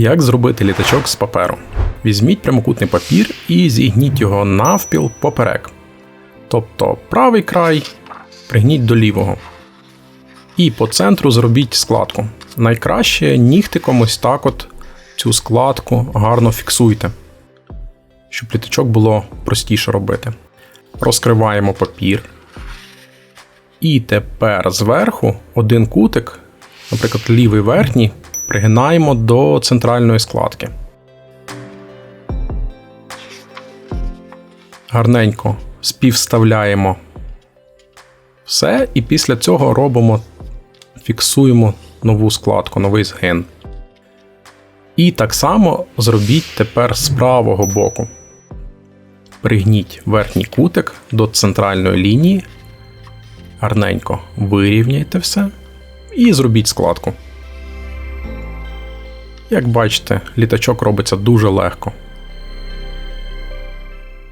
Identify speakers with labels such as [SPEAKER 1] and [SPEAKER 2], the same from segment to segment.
[SPEAKER 1] Як зробити літачок з паперу? Візьміть прямокутний папір і зігніть його навпіл поперек. Тобто правий край пригніть до лівого. І по центру зробіть складку. Найкраще нігтиком ось так от цю складку гарно фіксуйте, щоб літачок було простіше робити. Розкриваємо папір. І тепер зверху один кутик, наприклад, лівий верхній, пригинаємо до центральної складки. Гарненько співставляємо все, і після цього робимо, фіксуємо нову складку, новий згин. І так само зробіть тепер з правого боку. Пригніть верхній кутик до центральної лінії. Гарненько вирівняйте все і зробіть складку. Як бачите, літачок робиться дуже легко.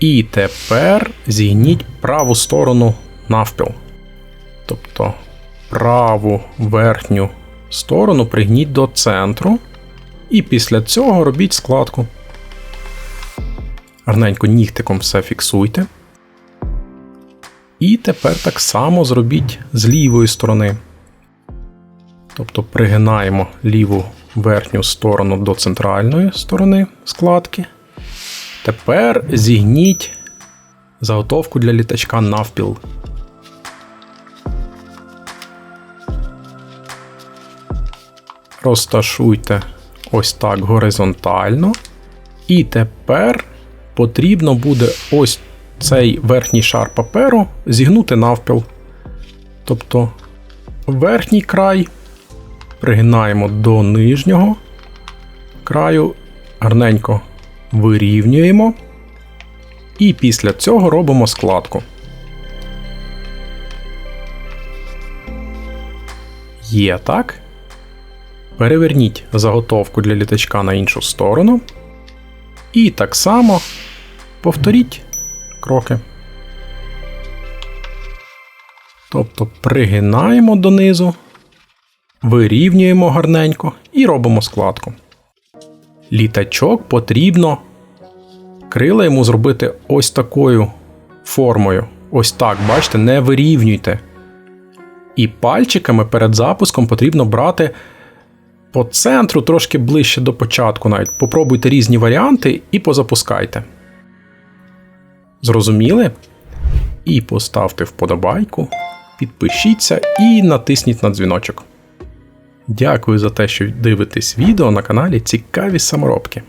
[SPEAKER 1] І тепер зігніть праву сторону навпіл. Тобто праву верхню сторону пригніть до центру. І після цього робіть складку. Гарненько нігтиком все фіксуйте. І тепер так само зробіть з лівої сторони. Тобто пригинаємо ліву верхню сторону до центральної сторони складки. Тепер зігніть заготовку для літачка навпіл. Розташуйте ось так горизонтально. І тепер потрібно буде ось цей верхній шар паперу зігнути навпіл. Тобто верхній край пригинаємо до нижнього краю, гарненько вирівнюємо. І після цього робимо складку. Є так. Переверніть заготовку для літачка на іншу сторону. І так само повторіть кроки. Тобто пригинаємо донизу, вирівнюємо гарненько і робимо складку. Літачок потрібно крила йому зробити ось такою формою. Ось так, бачите, не вирівнюйте. І пальчиками перед запуском потрібно брати по центру трошки ближче до початку навіть. Попробуйте різні варіанти і позапускайте. Зрозуміли? І поставте вподобайку, підпишіться і натисніть на дзвіночок. Дякую за те, що дивитесь відео на каналі Цікаві саморобки.